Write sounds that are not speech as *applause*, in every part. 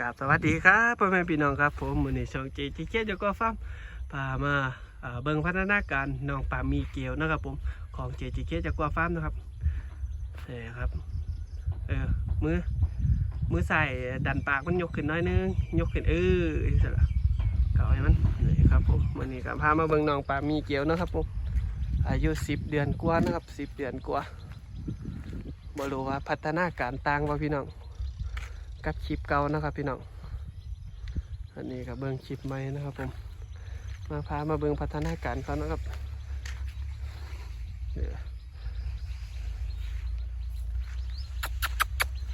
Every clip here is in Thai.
กราบสวัสดีครับพ่อแม่พี่น้องครับ ผมมือนี้ช่องเจจีเจเจ้าก็ฟาร์มพามาเบิ่งพัฒนาการน้องปลามีเกลียวนะครับผมของเจจีเจเจ้าก็ฟาร์มนะครับนี่ครับเออมือมือใส่ดันปากมันยกขึ้นน้อยนึงยกขึ้นเออเสร็จแล้วเก่าให้มันนี่ครับผมมือนี้ก็พามาเบิ่งน้องปลามีเกลียวนะครับผมอายุสิบเดือนกว่านะครับสิบเดือนกว่าบ่รู้ว่าพัฒนาการต่างว่าพี่น้อง กับคลิปเก่านะครับพี่น้องอันนี้กับเบิ้งคลิปใหม่นะครับผมมาพามาเบิ้งพัฒนาการเขานะครับเดี๋ยว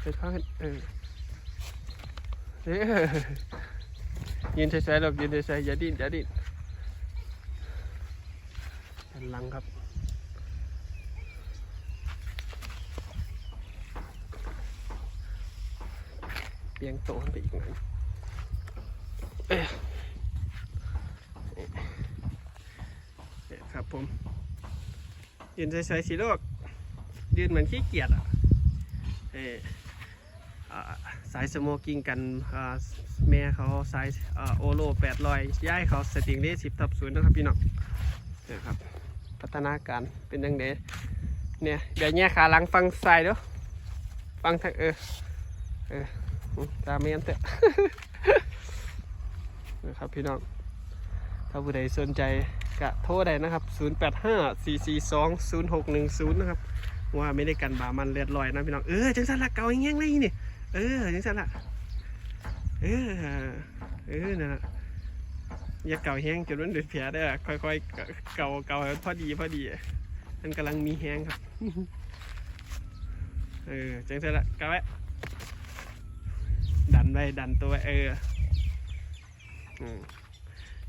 เฮ็ดเขาเฮ็ดเออเอ้ยยืนเฉยๆหรอกยืนเฉยๆอย่าดิ้นอย่าดิ้นหลังครับ เบียงโตขึ้นไปอีกหน่อยเนี่ยครับผม ยืนใส่ๆสีโลก ยืนเหมือนขี้เกียจอะเอออ่าสายสโมกิ้งกันแม่เขาสายโอโลแปดรอยย้ายเขาสติงเลสิบทับศูนย์นะครับพี่น้องเนี่ยครับพัฒนาการเป็นยังไงเนี่ยเดี๋ยวแง่ขาหลังฟังซ้ายด้อฟังทางเออเออ ตามเมียนเตะนะครับพี่น้อง ถ้าผู้ใดสนใจกะโทรได้นะครับ 0854420610 นะครับ ว่าไม่ได้กันบามันเลือดลอยนะพี่น้อง เออ จังสันละเก่าอย่างเงี้ยเลยนี่ เออ จังสันละเออ เออนะอย่าเก่าแห้งจนมันเดือดแผลได้ค่อยๆ เก่าเก่าให้มันพอดีพอดีมันกำลังมีแห้งครับ เออ จังสันละเก่าไว้ ไว้ดันตัวเอออืม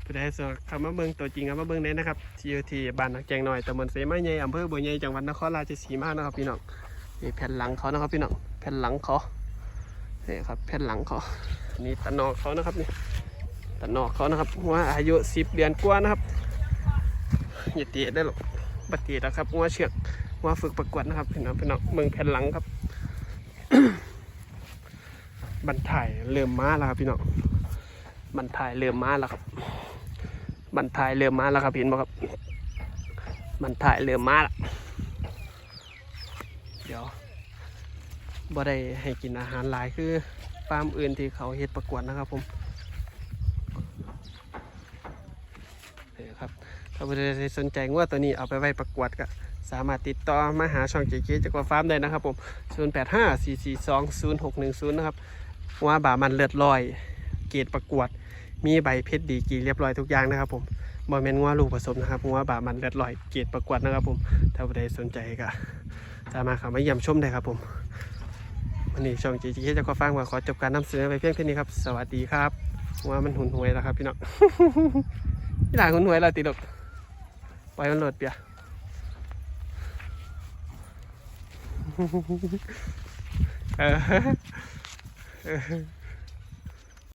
ผู้ใดสนคำว่าเบิ่งตัวจริงคำว่าเบิ่งได้นะครับที่อยู่ที่บ้านนักแจงหน่อยตำบลเสมาใหญ่อำเภอบัวใหญ่จังหวัดนครราชสีมานะครับพี่น้องนี่แผ่นหลังเขานะครับพี่น้องแผ่นหลังเขานี่ครับแผ่นหลังเขานี่ตะนอกเขานะครับนี่ตะนอกเขานะครับว่าอายุสิบเดือนกว่านะครับอย่าตีได้หรอกบัตีนะครับว่าเชือกว่าฝึกประกวดนะครับพี่น้องพี่น้องเมืองแผ่นหลังครับ บันถ่ายเริ่มมาแล้วครับพี่น้องบันถ่ายเริ่มมาแล้วครับ บันถ่ายเริ่มมาแล้วครับเห็นไหมครับ บันถ่ายเริ่มมาแล้วเดี๋ยวบ่ได้ให้กินอาหารหลายคือฟาร์มอื่นที่เขาเฮ็ดประกวดนะครับผมนี่ครับถ้าผู้ใดสนใจงวดตัวนี้เอาไปไว้ประกวดก็สามารถติดต่อมาหาช่องเจ๊ๆจากฟาร์มได้นะครับผม 0854420610 นะครับ ว่าบามันเลือดลอย เกรดประกวด มีใบเพชรดีกีเรียบร้อยทุกอย่างนะครับผมบอแมนว่าลูกผสมนะครับว่าบามันเลือดลอย เกรดประกวดนะครับผม ถ้าผู้ใดสนใจก็สามารถเข้ามาเยี่ยมชมได้ครับผมวันนี้ช่องจีจีจะขอฟังว่าขอจบการนำเสนอไปเพียงเท่านี้ครับ สวัสดีครับว่ามันหุนหวยแล้วครับพี่น้องพี่หลานหุนหวยแล้วติดลบปล่อยมันโหลดเปีย เออ Yeah. *laughs*